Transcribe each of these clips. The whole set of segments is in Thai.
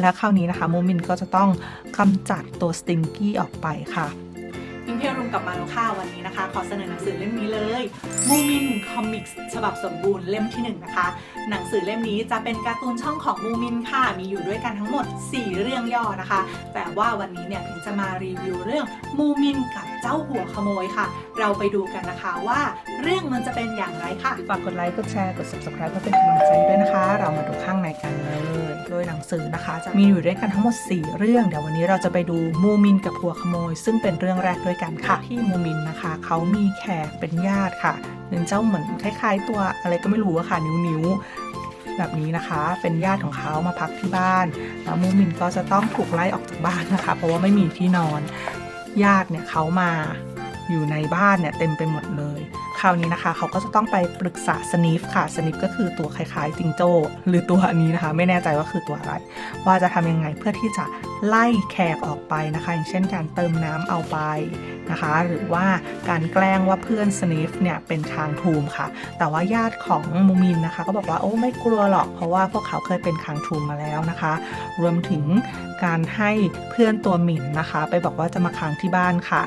และคราวนี้นะคะมูมินก็จะต้องกำจัดตัวสติงกี้ออกไปค่ะอิงเพียรุมกลับมาแล้วค่ะวันนี้นะคะ ขอเสนอหนังสือเล่มนี้เลยมูมินคอมิกส์ฉบับสมบูรณ์เล่มที่หนึ่งนะคะ หนังสือเล่มนี้จะเป็นการ์ตูนช่องของมูมินค่ะ มีอยู่ด้วยกันทั้งหมด 4 เรื่องย่อนะคะ แต่ว่าวันนี้เนี่ยพิงจะมารีวิวเรื่องมูมินกับเจ้าหัวขโมยค่ะ เราไปดูกันนะคะว่า เรื่องมันจะเป็นอย่างไรค่ะ ฝากกดไลค์ กดแชร์ กด subscribe เพื่อเป็นกำลังใจด้วยนะคะ เรามาดูข้างในกันเลย โดยหนังสือนะคะจะมีอยู่ด้วยกันทั้งหมด 4 เรื่อง เดี๋ยววันนี้เราจะไปดูมูมินกับหัวขโมย ซึ่งเป็นเรื่องแรกด้วยกันค่ะ ที่มูมินนะคะ เขามีแขกเป็นญาติค่ะเป็นเจ้าเหมือนคล้าย ๆ ตัวอะไรก็ไม่รู้อะค่ะ นิ้วๆแบบนี้นะคะ เป็นญาติของเขามาพักที่บ้าน แล้วมูมินก็จะต้องถูกไล่ออกจากบ้านนะคะ เพราะว่าไม่มีที่นอน ญาติเนี่ยเขามาอยู่ในบ้านเนี่ยเต็มไปหมดเลยค ราวนี้นะคะ เขาก็จะต้องไปปรึกษาสนิฟค่ะสนิฟก็คือตัวคล้ายๆจิงโจ้หรือตัวนี้นะคะ ไม่แน่ใจว่าคือตัวอะไร ว่าจะทำยังไงเพื่อที่จะไล่แขกออกไปนะคะ อย่างเช่นการเติมน้ำเอาไปนะคะ หรือว่าการแกล้งว่าเพื่อนสนิฟเนี่ยเป็นคางทูมค่ะ แต่ว่าญาติของมูมินนะคะ ก็บอกว่าโอ้ไม่กลัวหรอก เพราะว่าพวกเขาเคยเป็นคางทูมมาแล้วนะคะ รวมถึงการให้เพื่อนตัวหมิ่นนะคะ ไปบอกว่าจะมาค้างที่บ้านค่ะ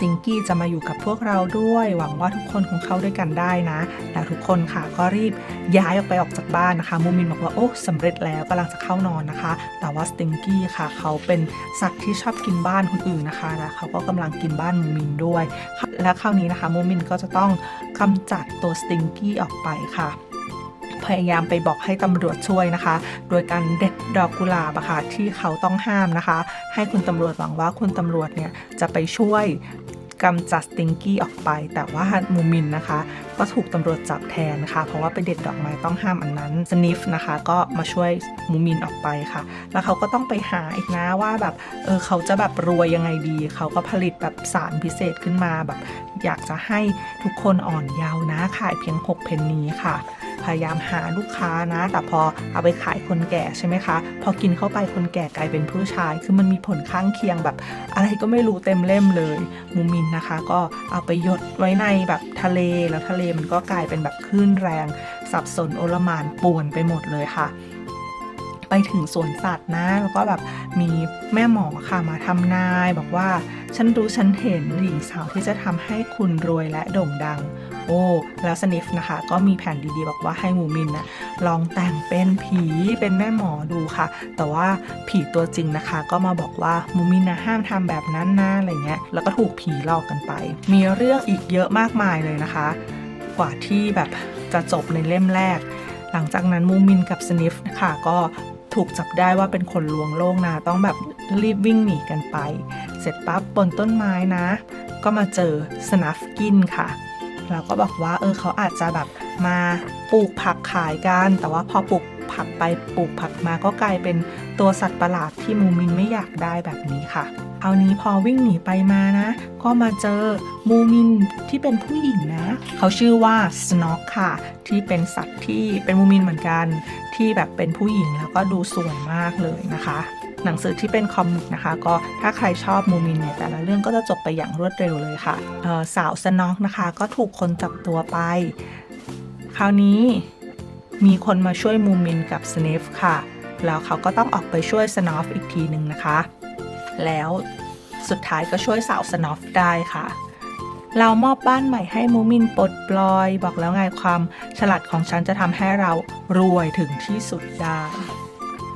ติงกี้จะมาอยู่กับพวกเราด้วย หวังว่าทุกคนคงเข้าด้วยกันได้นะ แล้วทุกคนค่ะก็รีบย้ายออกไปออกจากบ้านนะคะ มูมินบอกว่าโอ้สำเร็จแล้วกำลังจะเข้านอนนะคะ แต่ว่าสติงกี้ค่ะ เขาเป็นสัตว์ที่ชอบกินบ้านคนอื่นนะคะแล้วเขาก็กำลังกินบ้านมูมินด้วย และคราวนี้นะคะมูมินก็จะต้องกำจัดตัวสติงกี้ออกไปค่ะพยายามไปบอกให้ตำรวจช่วยนะคะ โดยการเด็ดดอกกุหลาบอะค่ะที่เขาต้องห้ามนะคะ ให้คุณตำรวจหวังว่าคุณตำรวจเนี่ยจะไปช่วย กำจัดสติงกี้ออกไป แต่ว่ามูมินนะคะ ก็ถูกตำรวจจับแทนนะคะเพราะว่าไปเด็ดดอกไม้ต้องห้ามอันนั้นสนิฟนะคะ ก็มาช่วยมูมินออกไปค่ะ แล้วเขาก็ต้องไปหาอีกนะว่าแบบเออเขาจะแบบรวยยังไงดี เขาก็ผลิตแบบสารพิเศษขึ้นมาแบบ อยากจะให้ทุกคนอ่อนเยาว์นะขายเพียง6เพนนีค่ะ พยายามหาลูกค้านะ แต่พอเอาไปขายคนแก่ใช่ไหมคะ พอกินเข้าไปคนแก่กลายเป็นผู้ชาย คือมันมีผลข้างเคียงแบบ อะไรก็ไม่รู้เต็มเล่มเลย มูมินนะคะ ก็เอาไปหยดไว้ในแบบทะเลแล้วทะเลมันก็กลายเป็นแบบคลื่นแรง สับสนโอลมานป่วนไปหมดเลยค่ะไปถึงสวนสัตว์นะ แล้วก็แบบมีแม่หมอค่ะมาทำนายบอกว่า ฉันรู้ฉันเห็นหญิงสาวที่จะทำให้คุณรวยและโด่งดัง โอ้ แล้วสนิฟนะคะ ก็มีแผนดีๆ บอกว่าให้มูมินนะลองแต่งเป็นผีเป็นแม่หมอดูค่ะ แต่ว่าผีตัวจริงนะคะ ก็มาบอกว่ามูมินนะห้ามทำแบบนั้นนะอะไรเงี้ย แล้วก็ถูกผีหลอกกันไป มีเรื่องอีกเยอะมากมายเลยนะคะ กว่าที่แบบจะจบในเล่มแรก หลังจากนั้นมูมินกับสนิฟค่ะก็ถูกจับได้ว่าเป็นคนลวงโลกนะต้องแบบรีบวิ่งหนีกันไป เสร็จปั๊บบนต้นไม้นะ ก็มาเจอสนัฟกินค่ะเราก็บอกว่าเออเขาอาจจะแบบมาปลูกผักขายกัน แต่ว่าพอปลูกผักไปปลูกผักมาก็กลายเป็นตัวสัตว์ประหลาดที่มูมินไม่อยากได้แบบนี้ค่ะครานี้พอวิ่งหนีไปมานะ ก็มาเจอมูมินที่เป็นผู้หญิงนะ เขาชื่อว่าสโนกค่ะ ที่เป็นสัตว์ที่เป็นมูมินเหมือนกัน ที่แบบเป็นผู้หญิงแล้วก็ดูสวยมากเลยนะคะ หนังสือที่เป็นคอมิกนะคะ ก็ถ้าใครชอบมูมินเนี่ยแต่ละเรื่องก็จะจบไปอย่างรวดเร็วเลยค่ะสาวสนอกนะคะ ก็ถูกคนจับตัวไป คราวนี้มีคนมาช่วยมูมินกับสเนฟค่ะ แล้วเขาก็ต้องออกไปช่วยสนอฟอีกทีหนึ่งนะคะ แล้วสุดท้ายก็ช่วยสาวสนอฟได้ค่ะ เรามอบบ้านใหม่ให้มูมินปลดปล่อย บอกแล้วไงความฉลาดของฉันจะทำให้เรารวยถึงที่สุดได้